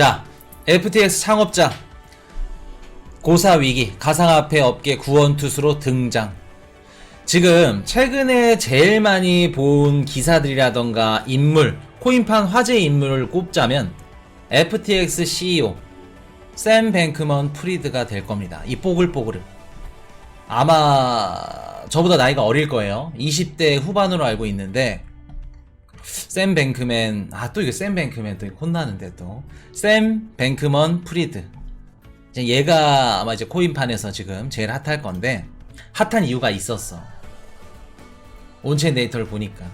자, FTX 창업자 고사 위기 가상화폐 업계 구원투수로 등장. 지금 최근에 제일 많이 본 기사들이라던가 인물, 코인판 화제 인물을 꼽자면 FTX CEO 샘 뱅크먼 프리드가 될 겁니다. 이 뽀글뽀글을. 아마 저보다 나이가 어릴 거예요. 20대 후반으로 알고 있는데 샘 뱅크맨 아 또 이거 샘 뱅크맨 또 혼나는데 또샘 뱅크먼 프리드. 얘가 아마 이제 코인판에서 지금 제일 핫할 건데 핫한 이유가 있었어. 온체인 데이터를 보니까.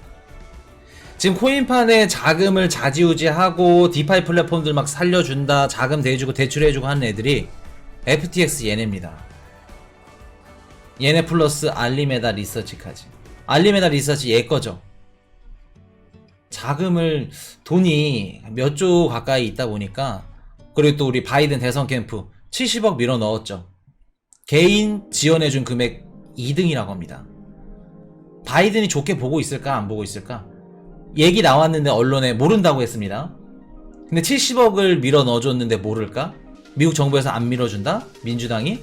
지금 코인판에 자금을 자지우지하고 디파이 플랫폼들 막 살려준다 자금 대주고 대출해주고 하는 애들이 FTX 얘네입니다. 얘네 플러스 알리메다 리서치까지. 알리메다 리서치 얘 거죠 자금을 돈이 몇 조 가까이 있다 보니까 그리고 또 우리 바이든 대선 캠프 70억 밀어 넣었죠. 개인 지원해준 금액 2등이라고 합니다. 바이든이 좋게 보고 있을까 안 보고 있을까? 얘기 나왔는데 언론에 모른다고 했습니다. 근데 70억을 밀어 넣어줬는데 모를까? 미국 정부에서 안 밀어준다? 민주당이?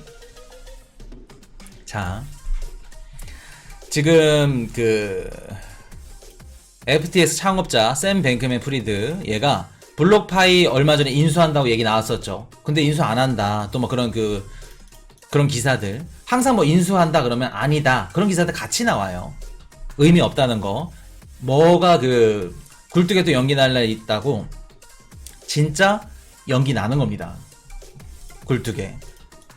자, 지금 그 FTX 창업자 샘 뱅크맨 프리드 얘가 블록파이 얼마 전에 인수한다고 얘기 나왔었죠. 근데 인수 안 한다. 또 뭐 그런 그 그런 기사들 항상 뭐 인수한다 그러면 아니다. 그런 기사들 같이 나와요. 의미 없다는 거. 뭐가 그 굴뚝에 또 연기 날라 있다고 진짜 연기 나는 겁니다. 굴뚝에.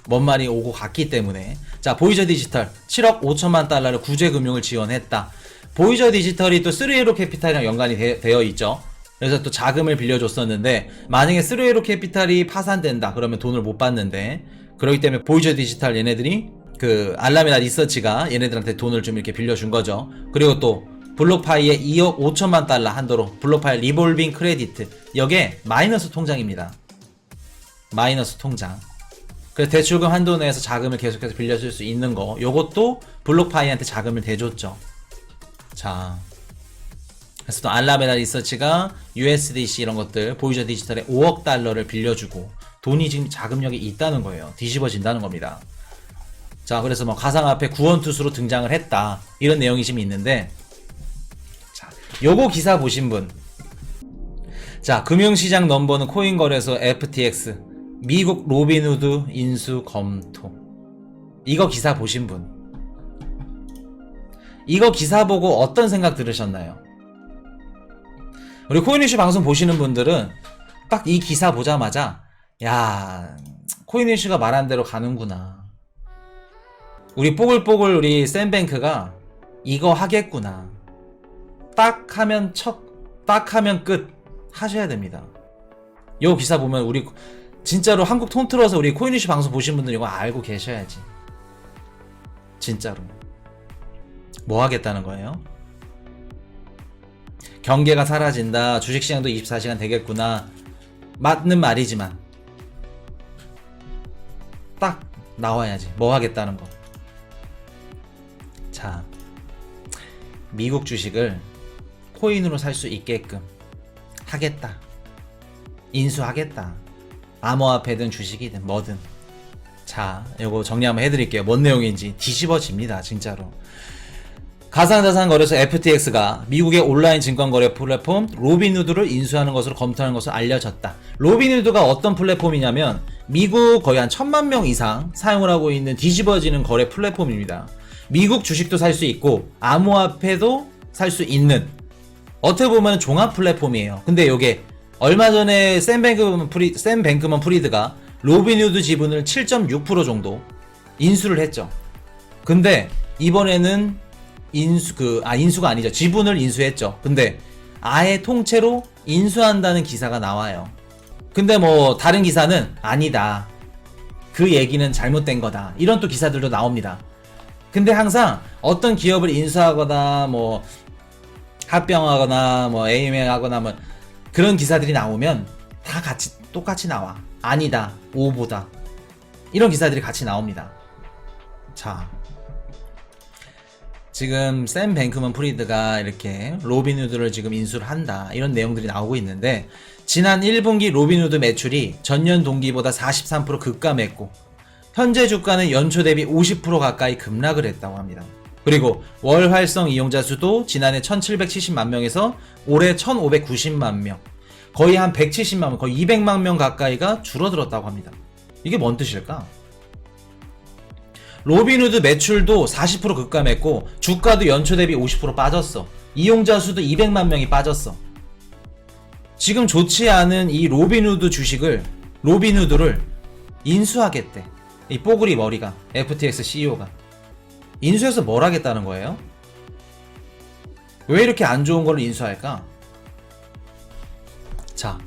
뭔 말이 오고 갔기 때문에 자 보이저 디지털 7억 5천만 달러를 구제 금융을 지원했다. 보이저 디지털이 또 3에로 캐피탈이랑 연관이 되, 되어 있죠. 그래서 또 자금을 빌려줬었는데 만약에 3에로 캐피탈이 파산된다 그러면 돈을 못 받는데 그렇기 때문에 보이저 디지털 얘네들이 그 알라메다 리서치가 얘네들한테 돈을 좀 이렇게 빌려준 거죠. 그리고 또 블록파이의 2억 5천만 달러 한도로 블록파이 리볼빙 크레디트 여기에 마이너스 통장입니다. 마이너스 통장. 그래서 대출금 한도 내에서 자금을 계속해서 빌려줄 수 있는 거 요것도 블록파이한테 자금을 대줬죠. 자. 그래서 또 알라베다 리서치가 USDC 이런 것들 보이저 디지털에 5억 달러를 빌려주고 돈이 지금 자금력이 있다는 거예요. 뒤집어진다는 겁니다. 자, 그래서 뭐 가상화폐 구원투수로 등장을 했다. 이런 내용이 지금 있는데 자, 요거 기사 보신 분. 자, 금융시장 넘버는 코인거래소 FTX 미국 로빈후드 인수 검토. 이거 기사 보신 분. 이거 기사 보고 어떤 생각 들으셨나요? 우리 코인이슈 방송 보시는 분들은 딱 이 기사 보자마자 야 코인이슈가 말한 대로 가는구나. 우리 뽀글뽀글 우리 샘뱅크가 이거 하겠구나. 딱 하면 척, 딱 하면 끝 하셔야 됩니다. 요 기사 보면 우리 진짜로 한국 통틀어서 우리 코인이슈 방송 보신 분들 이거 알고 계셔야지. 진짜로. 뭐 하겠다는 거예요? 경계가 사라진다. 주식시장도 24시간 되겠구나. 맞는 말이지만 딱 나와야지. 뭐 하겠다는 거. 자, 미국 주식을 코인으로 살 수 있게끔 하겠다. 인수하겠다. 암호화폐든 주식이든 뭐든. 자, 요거 정리 한번 해드릴게요. 뭔 내용인지 뒤집어집니다, 진짜로. 가상자산 거래소 FTX가 미국의 온라인 증권거래 플랫폼 로빈후드를 인수하는 것으로 검토하는 것으로 알려졌다. 로빈후드가 어떤 플랫폼이냐면 미국 거의 한 천만 명 이상 사용을 하고 있는 뒤집어지는 거래 플랫폼입니다. 미국 주식도 살 수 있고 암호화폐도 살 수 있는 어떻게 보면 종합 플랫폼이에요. 근데 이게 얼마 전에 샘 뱅크먼 프리 프리드가 로빈후드 지분을 7.6% 정도 인수를 했죠. 근데 이번에는 인수 그 아 인수가 아니죠. 지분을 인수했죠. 근데 아예 통째로 인수한다는 기사가 나와요. 근데 뭐 다른 기사는 아니다. 그 얘기는 잘못된 거다. 이런 또 기사들도 나옵니다. 근데 항상 어떤 기업을 인수하거나 뭐 합병하거나 뭐 AM하거나 뭐 그런 기사들이 나오면 다 같이 똑같이 나와. 아니다. 오보다. 이런 기사들이 같이 나옵니다. 자. 지금 샘 뱅크먼 프리드가 이렇게 로빈후드를 지금 인수를 한다. 이런 내용들이 나오고 있는데 지난 1분기 로빈후드 매출이 전년 동기보다 43% 급감했고 현재 주가는 연초 대비 50% 가까이 급락을 했다고 합니다. 그리고 월 활성 이용자 수도 지난해 1770만 명에서 올해 1590만 명, 거의 한 170만 명, 거의 200만 명 가까이가 줄어들었다고 합니다. 이게 뭔 뜻일까? 로빈후드 매출도 40% 급감했고 주가도 연초 대비 50% 빠졌어. 이용자 수도 200만 명이 빠졌어. 지금 좋지 않은 이 로빈후드 주식을 로빈후드를 인수하겠대. 이 뽀글이 머리가 FTX CEO가 인수해서 뭘 하겠다는 거예요? 왜 이렇게 안 좋은 걸 인수할까? 자,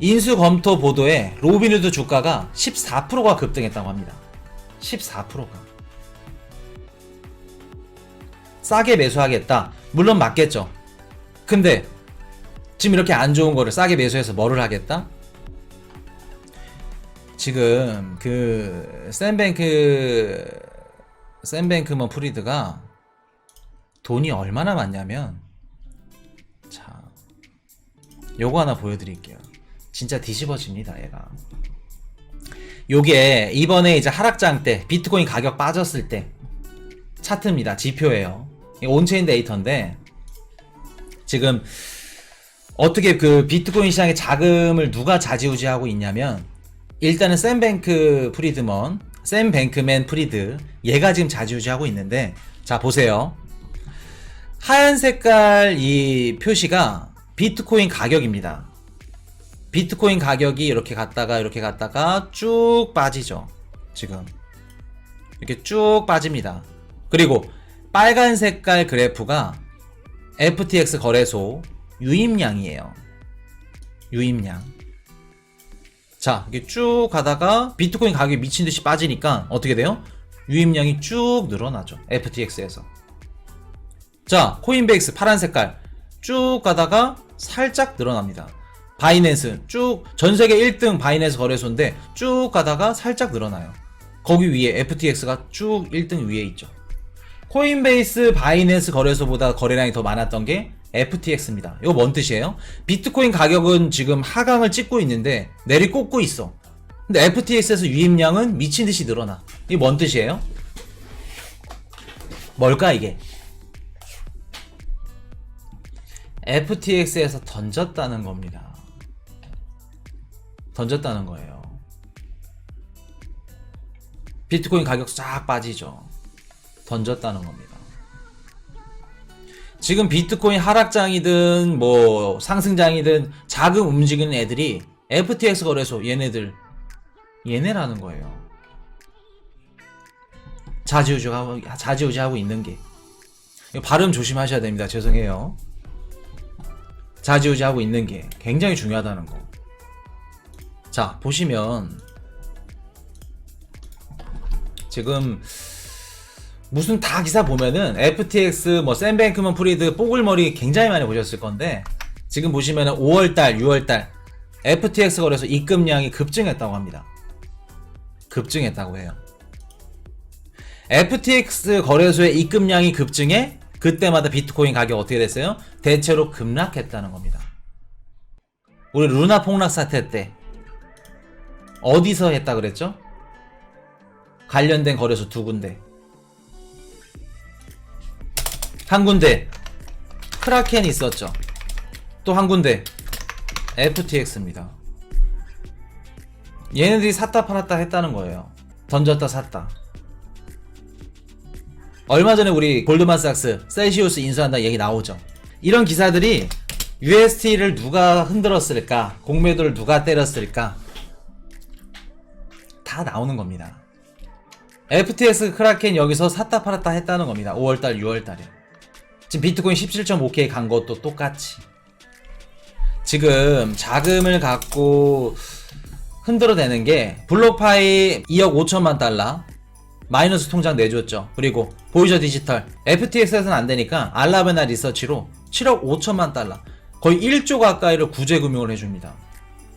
인수 검토 보도에 로빈후드 주가가 14%가 급등했다고 합니다. 14%가. 싸게 매수하겠다. 물론 맞겠죠. 근데 지금 이렇게 안 좋은 거를 싸게 매수해서 뭐를 하겠다? 지금 그 샌뱅크 샌뱅크먼 프리드가 돈이 얼마나 많냐면 자 요거 하나 보여드릴게요. 진짜 뒤집어집니다, 얘가. 요게 이번에 이제 하락장 때 비트코인 가격 빠졌을 때 차트입니다. 지표예요. 온체인 데이터인데 지금 어떻게 그 비트코인 시장에 자금을 누가 좌지우지하고 있냐면 일단은 샘뱅크 프리드먼, 샘뱅크맨 프리드 얘가 지금 좌지우지하고 있는데 자 보세요. 하얀 색깔 이 표시가 비트코인 가격입니다. 비트코인 가격이 이렇게 갔다가 이렇게 갔다가 쭉 빠지죠. 지금 이렇게 쭉 빠집니다. 그리고 빨간 색깔 그래프가 FTX 거래소 유입량이에요. 유입량. 자, 이게 쭉 가다가 비트코인 가격이 미친 듯이 빠지니까 어떻게 돼요? 유입량이 쭉 늘어나죠. FTX에서. 자, 코인베이스 파란 색깔 쭉 가다가 살짝 늘어납니다. 바이낸스 쭉 전 세계 1등 바이낸스 거래소인데 쭉 가다가 살짝 늘어나요. 거기 위에 FTX가 쭉 1등 위에 있죠. 코인베이스 바이낸스 거래소보다 거래량이 더 많았던 게 FTX입니다. 이거 뭔 뜻이에요? 비트코인 가격은 지금 하강을 찍고 있는데 내리 꽂고 있어. 근데 FTX에서 유입량은 미친 듯이 늘어나. 이게 뭔 뜻이에요? 뭘까 이게? FTX에서 던졌다는 겁니다. 던졌다는 거예요. 비트코인 가격 싹 빠지죠. 던졌다는 겁니다. 지금 비트코인 하락장이든 뭐 상승장이든 자금 움직이는 애들이 FTX 거래소 얘네들 얘네라는 거예요. 자지우지하고 자지우지하고 있는 게 발음 조심하셔야 됩니다. 죄송해요. 자지우지하고 있는 게 굉장히 중요하다는 거. 자 보시면 지금 무슨 다 기사 보면은 FTX 뭐 샌뱅크먼 프리드 뽀글머리 굉장히 많이 보셨을 건데 지금 보시면은 5월달 6월달 FTX 거래소 입금량이 급증했다고 합니다. 급증했다고 해요. FTX 거래소의 입금량이 급증해 그때마다 비트코인 가격 어떻게 됐어요? 대체로 급락했다는 겁니다. 우리 루나 폭락 사태 때 어디서 했다 그랬죠? 관련된 거래소 두 군데. 한 군데 크라켄이 있었죠. 또 한 군데 FTX입니다. 얘네들이 샀다 팔았다 했다는 거예요. 던졌다 샀다. 얼마 전에 우리 골드만삭스 셀시우스 인수한다 얘기 나오죠. 이런 기사들이 UST를 누가 흔들었을까? 공매도를 누가 때렸을까? 다 나오는 겁니다. FTX 크라켄 여기서 샀다 팔았다 했다는 겁니다. 5월달, 6월달에. 지금 비트코인 17.5K 간 것도 똑같이. 지금 자금을 갖고 흔들어대는 게 블록파이 2억 5천만 달러 마이너스 통장 내줬죠. 그리고 보이저 디지털 FTX에서는 안 되니까 알라베나 리서치로 7억 5천만 달러 거의 1조 가까이를 구제 금융을 해줍니다.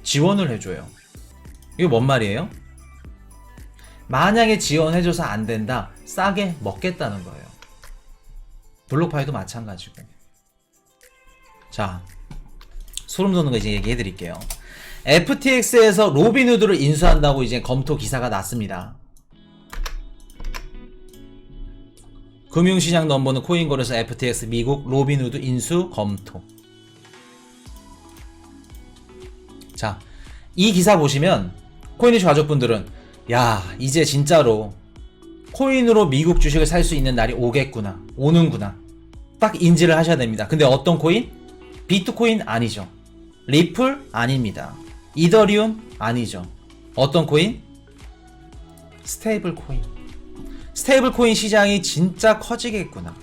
지원을 해줘요. 이게 뭔 말이에요? 만약에 지원해줘서 안 된다, 싸게 먹겠다는 거예요. 블록파이도 마찬가지고. 자, 소름 돋는 거 이제 얘기해 드릴게요. FTX에서 로빈후드를 인수한다고 이제 검토 기사가 났습니다. 금융시장 넘버는 코인거래소 FTX 미국 로빈후드 인수 검토. 자, 이 기사 보시면 코인이슈 가족분들은 야 이제 진짜로 코인으로 미국 주식을 살 수 있는 날이 오겠구나 오는구나 딱 인지를 하셔야 됩니다. 근데 어떤 코인? 비트코인 아니죠. 리플 아닙니다. 이더리움 아니죠. 어떤 코인? 스테이블 코인. 스테이블 코인 시장이 진짜 커지겠구나.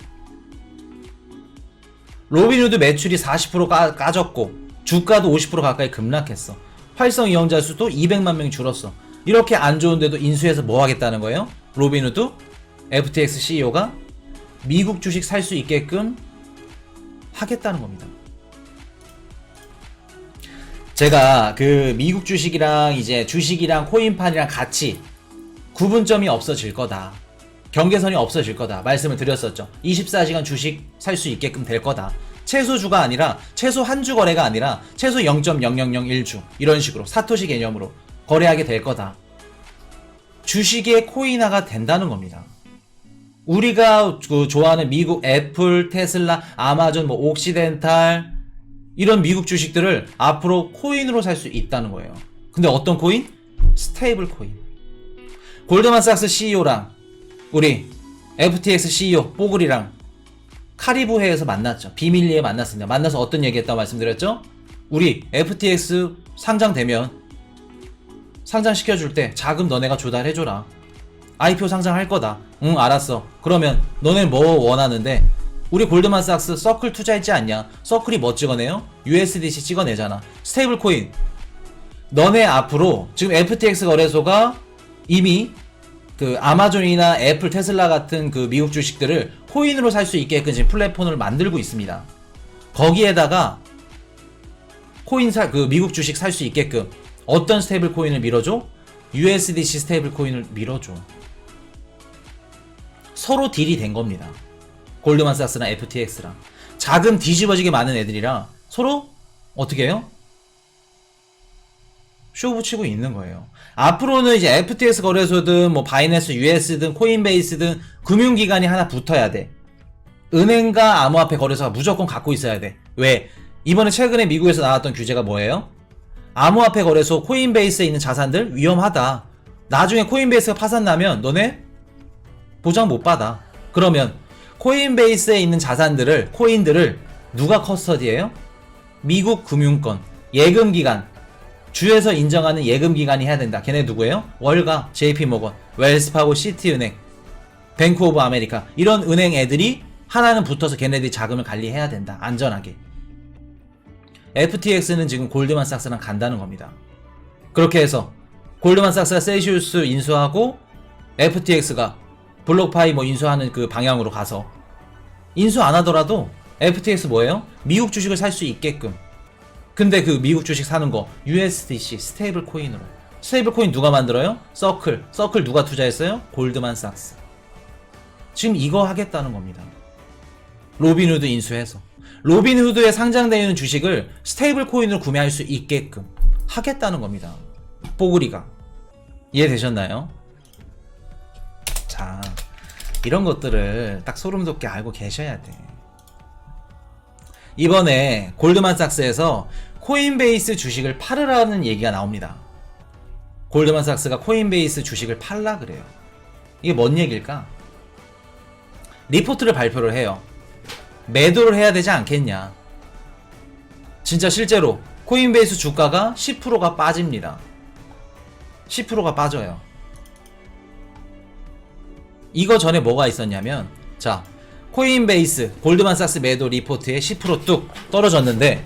로빈후드 매출이 40% 까, 까졌고 주가도 50% 가까이 급락했어. 활성 이용자 수도 200만 명이 줄었어. 이렇게 안 좋은데도 인수해서 뭐 하겠다는 거예요? 로빈후드 FTX CEO가 미국 주식 살 수 있게끔 하겠다는 겁니다. 제가 그 미국 주식이랑 이제 주식이랑 코인판이랑 같이 구분점이 없어질 거다. 경계선이 없어질 거다. 말씀을 드렸었죠. 24시간 주식 살 수 있게끔 될 거다. 최소 주가 아니라 최소 한 주 거래가 아니라 최소 0.0001주 이런 식으로 사토시 개념으로 거래하게 될 거다. 주식의 코인화가 된다는 겁니다. 우리가 그 좋아하는 미국 애플, 테슬라, 아마존, 뭐 옥시덴탈 이런 미국 주식들을 앞으로 코인으로 살 수 있다는 거예요. 근데 어떤 코인? 스테이블 코인. 골드만삭스 CEO랑 우리 FTX CEO 뽀글이랑 카리브 해에서 만났죠. 비밀리에 만났습니다. 만나서 어떤 얘기했다고 말씀드렸죠? 우리 FTX 상장되면 상장시켜줄 때 자금 너네가 조달해줘라. IPO 상장할 거다. 응, 알았어. 그러면 너네 뭐 원하는데? 우리 골드만삭스 서클 투자했지 않냐? 서클이 뭐 찍어내요? USDC 찍어내잖아. 스테이블 코인. 너네 앞으로 지금 FTX 거래소가 이미 그 아마존이나 애플, 테슬라 같은 그 미국 주식들을 코인으로 살 수 있게끔 지금 플랫폼을 만들고 있습니다. 거기에다가 코인 사, 그 미국 주식 살 수 있게끔 어떤 스테이블 코인을 밀어줘? USDC 스테이블 코인을 밀어줘. 서로 딜이 된 겁니다. 골드만삭스나 FTX랑 자금 뒤집어지게 많은 애들이랑 서로 어떻게 해요? 쇼 붙이고 있는 거예요. 앞으로는 이제 FTX 거래소든 뭐 바이낸스 US든 코인베이스든 금융기관이 하나 붙어야 돼. 은행과 암호화폐 거래소가 무조건 갖고 있어야 돼. 왜? 이번에 최근에 미국에서 나왔던 규제가 뭐예요? 암호화폐 거래소 코인베이스에 있는 자산들 위험하다. 나중에 코인베이스가 파산 나면 너네 보장 못 받아. 그러면 코인베이스에 있는 자산들을 코인들을 누가 커스터디해요? 미국 금융권 예금기관 주에서 인정하는 예금기관이 해야 된다. 걔네 누구예요? 월가, JP모건, 웰스파고 시티은행, 뱅크 오브 아메리카 이런 은행 애들이 하나는 붙어서 걔네들이 자금을 관리해야 된다. 안전하게. FTX는 지금 골드만삭스랑 간다는 겁니다. 그렇게 해서 골드만삭스가 세이시우스 인수하고 FTX가 블록파이 뭐 인수하는 그 방향으로 가서 인수 안 하더라도 FTX 뭐예요? 미국 주식을 살 수 있게끔. 근데 그 미국 주식 사는 거 USDC 스테이블 코인으로. 스테이블 코인 누가 만들어요? 서클. 서클 누가 투자했어요? 골드만삭스. 지금 이거 하겠다는 겁니다. 로빈후드 인수해서. 로빈후드에 상장되어 있는 주식을 스테이블 코인으로 구매할 수 있게끔 하겠다는 겁니다. 뽀글이가. 이해되셨나요? 자, 이런 것들을 딱 소름 돋게 알고 계셔야 돼. 이번에 골드만삭스에서 코인베이스 주식을 팔으라는 얘기가 나옵니다. 골드만삭스가 코인베이스 주식을 팔라 그래요. 이게 뭔 얘기일까? 리포트를 발표를 해요. 매도를 해야 되지 않겠냐. 진짜 실제로 코인베이스 주가가 10%가 빠집니다. 10%가 빠져요. 이거 전에 뭐가 있었냐면 자 코인베이스 골드만삭스 매도 리포트에 10%뚝 떨어졌는데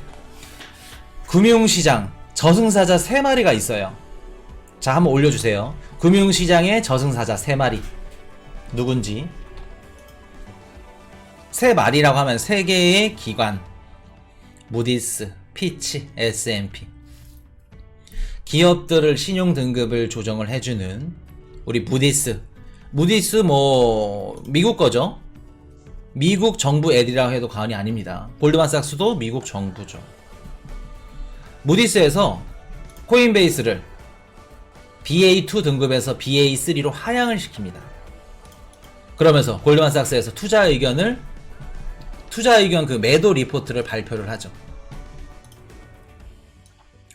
금융시장 저승사자 3마리가 있어요 자 한번 올려주세요 금융시장의 저승사자 3마리 누군지 3마리라고 하면 3개의 기관 무디스, 피치, S&P 기업들을 신용 등급을 조정을 해주는 우리 무디스 무디스 뭐 미국 거죠. 미국 정부 애들이라고 해도 과언이 아닙니다. 골드만삭스도 미국 정부죠. 무디스에서 코인베이스를 BA2 등급에서 BA3로 하향을 시킵니다. 그러면서 골드만삭스에서 투자 의견을 투자 의견 그 매도 리포트를 발표를 하죠.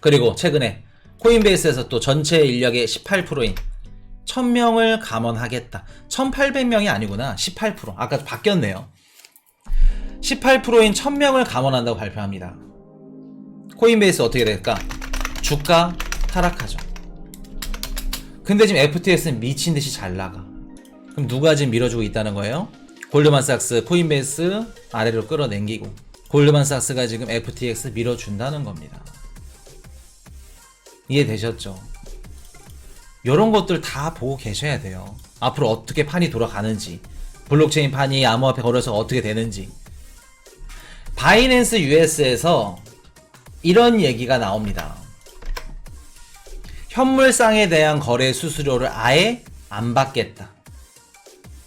그리고 최근에 코인베이스에서 또 전체 인력의 18%인 1000명을 감원하겠다. 1800명이 아니구나. 18%. 아까 바뀌었네요. 18%인 1000명을 감원한다고 발표합니다. 코인베이스 어떻게 될까? 주가 하락하죠. 근데 지금 FTS는 미친 듯이 잘 나가. 그럼 누가 지금 밀어주고 있다는 거예요? 골드만삭스, 코인베이스 아래로 끌어당기고 골드만삭스가 지금 FTX 밀어준다는 겁니다. 이해되셨죠? 이런 것들 다 보고 계셔야 돼요. 앞으로 어떻게 판이 돌아가는지, 블록체인 판이 암호화폐 거래소가 어떻게 되는지. 바이낸스 US에서 이런 얘기가 나옵니다. 현물상에 대한 거래 수수료를 아예 안 받겠다.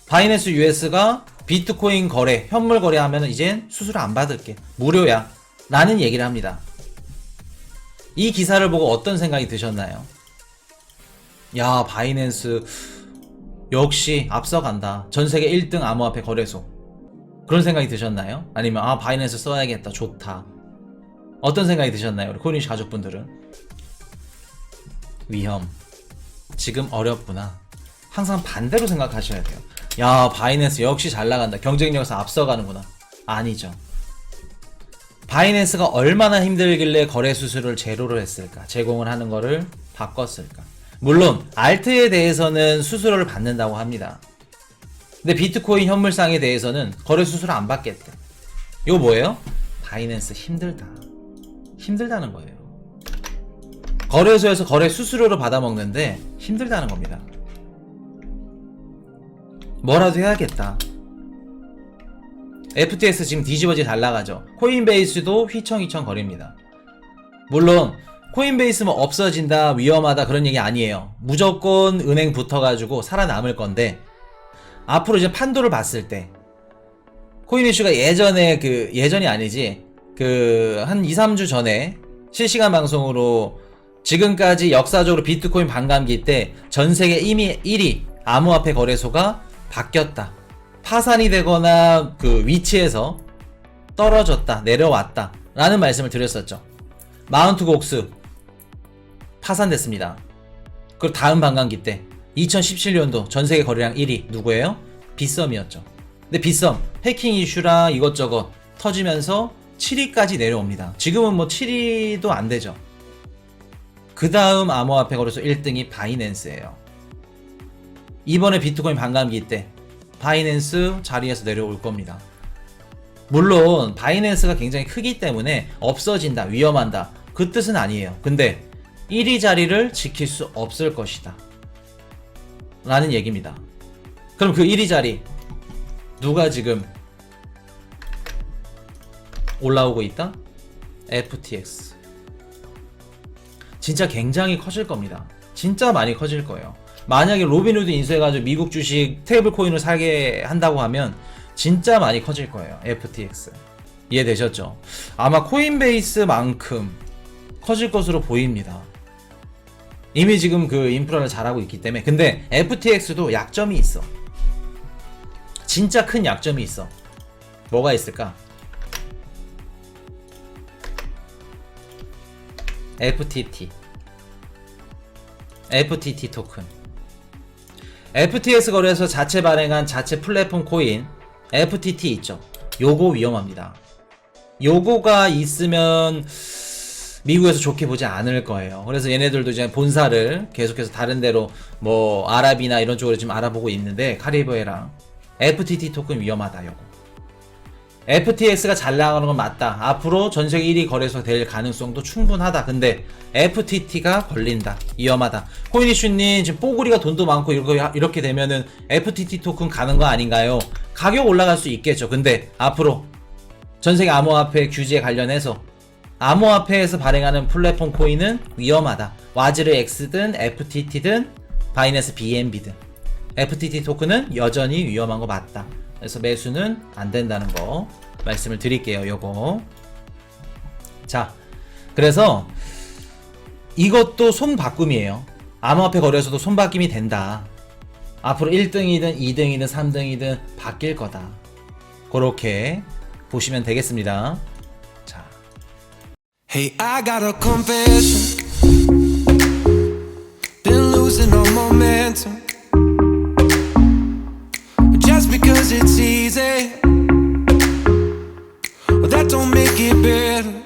바이낸스 US가 비트코인 거래, 현물 거래하면 이젠 수수료 안 받을게. 무료야. 라는 얘기를 합니다. 이 기사를 보고 어떤 생각이 드셨나요? 야, 바이낸스 역시 앞서간다. 전 세계 1등 암호화폐 거래소. 그런 생각이 드셨나요? 아니면 아, 바이낸스 써야겠다. 좋다. 어떤 생각이 드셨나요? 우리 코니시 가족분들은? 위험. 지금 어렵구나. 항상 반대로 생각하셔야 돼요. 야, 바이낸스 역시 잘 나간다. 경쟁력에서 앞서가는구나. 아니죠. 바이낸스가 얼마나 힘들길래 거래 수수료를 제로로 했을까? 제공을 하는 거를 바꿨을까? 물론 알트에 대해서는 수수료를 받는다고 합니다. 근데 비트코인 현물상에 대해서는 거래 수수료 안 받겠대. 이거 뭐예요? 바이낸스 힘들다. 힘들다는 거예요. 거래소에서 거래 수수료를 받아먹는데 힘들다는 겁니다. 뭐라도 해야겠다. FTX 지금 뒤집어지 잘 나가죠. 코인베이스도 휘청휘청 거립니다. 물론 코인베이스 뭐 없어진다 위험하다 그런 얘기 아니에요. 무조건 은행 붙어가지고 살아남을 건데 앞으로 이제 판도를 봤을 때 코인 이슈가 예전에 그 예전이 아니지 그 한 2, 3주 전에 실시간 방송으로 지금까지 역사적으로 비트코인 반감기 때 전 세계 이미 1위 암호화폐 거래소가 바뀌었다. 파산이 되거나 그 위치에서 떨어졌다, 내려왔다. 라는 말씀을 드렸었죠. 마운트 곡스 파산됐습니다. 그리고 다음 반감기 때 2017년도 전 세계 거래량 1위 누구예요? 빗썸이었죠. 근데 빗썸 해킹 이슈랑 이것저것 터지면서 7위까지 내려옵니다. 지금은 뭐 7위도 안 되죠. 그 다음 암호화폐 거래소 1등이 바이낸스예요. 이번에 비트코인 반감기 때 바이낸스 자리에서 내려올 겁니다. 물론 바이낸스가 굉장히 크기 때문에 없어진다, 위험한다 그 뜻은 아니에요. 근데 1위 자리를 지킬 수 없을 것이다. 라는 얘기입니다. 그럼 그 1위 자리 누가 지금 올라오고 있다? FTX. 진짜 굉장히 커질 겁니다. 진짜 많이 커질 거예요. 만약에 로빈후드 인수해가지고 미국 주식 테이블 코인을 사게 한다고 하면 진짜 많이 커질 거예요. FTX. 이해되셨죠? 아마 코인베이스만큼 커질 것으로 보입니다. 이미 지금 그 인프라를 잘하고 있기 때문에. 근데 FTX도 약점이 있어. 진짜 큰 약점이 있어. 뭐가 있을까? FTT. FTT 토큰. FTX 거래소 자체 발행한 자체 플랫폼 코인 FTT 있죠. 요거 위험합니다. 요거가 있으면 미국에서 좋게 보지 않을 거예요. 그래서 얘네들도 이제 본사를 계속해서 다른 데로 뭐 아랍이나 이런 쪽으로 지금 알아보고 있는데 카리브해랑 FTT 토큰 위험하다 요거. FTX가 잘 나가는 건 맞다. 앞으로 전 세계 1위 거래소 될 가능성도 충분하다. 근데 FTT가 걸린다. 위험하다. 코인이슈님 지금 뽀구리가 돈도 많고 이렇게, 되면은 FTT 토큰 가는 거 아닌가요? 가격 올라갈 수 있겠죠. 근데 앞으로 전 세계 암호화폐 규제에 관련해서 암호화폐에서 발행하는 플랫폼 코인은 위험하다. 와즈르 X든 FTT든 바이낸스 BNB든 FTT 토큰은 여전히 위험한 거 맞다. 그래서 매수는 안 된다는 거 말씀을 드릴게요. 요거. 자, 그래서 이것도 손바꿈이에요. 암호화폐 거래에서도 손바뀜이 된다. 앞으로 1등이든 2등이든 3등이든 바뀔 거다. 그렇게 보시면 되겠습니다. 자, Hey, I got a confession. Been losing all momentum. because it's easy, well, that don't make it better.